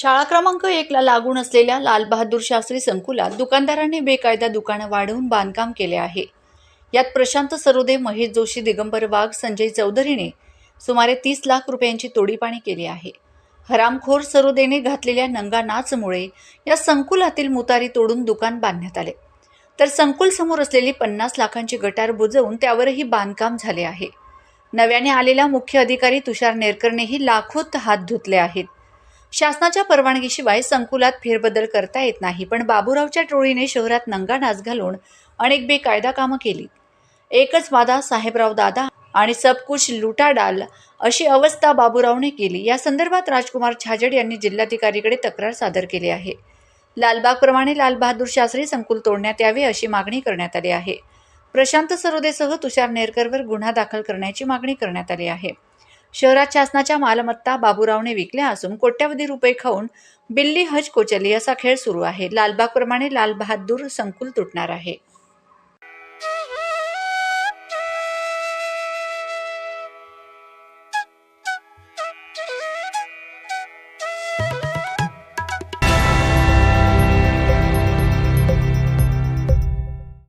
शाळा क्रमांक एकला लागून असलेल्या लालबहादूर शास्त्री संकुलात दुकानदारांनी बेकायदा दुकानं वाढवून बांधकाम केले आहे. यात प्रशांत सरोदे महेश जोशी दिगंबर वाघ संजय चौधरीने सुमारे तीस लाख रुपयांची तोडीपाणी केली आहे. हरामखोर सरोदेने घातलेल्या नंगा नाचमुळे या संकुलातील मुतारी तोडून दुकान बांधण्यात आले. तर संकुल समोर असलेली पन्नास लाखांची गटार बुजवून त्यावरही बांधकाम झाले आहे. नव्याने आलेला मुख्य अधिकारी तुषार नेरकरनेही लाखोत हात धुतले आहेत. शासनाच्या परवानगीशिवाय संकुलात फेरबदल करता येत नाही पण बाबूरावच्या टोळीने शहरात नंगा नाच घालून अनेक बेकायदा कामं केली. एकच वादा साहेबराव दादा आणि सबकुछ लुटाडाल अशी अवस्था बाबूरावने केली. या संदर्भात राजकुमार छाजड यांनी जिल्हाधिकारीकडे तक्रार सादर केली आहे. लालबागप्रमाणे लालबहादूर शास्त्री संकुल तोडण्यात यावे अशी मागणी करण्यात आली आहे. प्रशांत सरोदेसह तुषार नेरकरवर गुन्हा दाखल करण्याची मागणी करण्यात आली आहे. शहरात शासनाच्या मालमत्ता बाबूरावने विकल्या असून कोट्यवधी रुपये खाऊन बिल्ली हज कोचली असा खेळ सुरू आहे. लालबागप्रमाणे लाल बहादूर संकुल तुटणार आहे.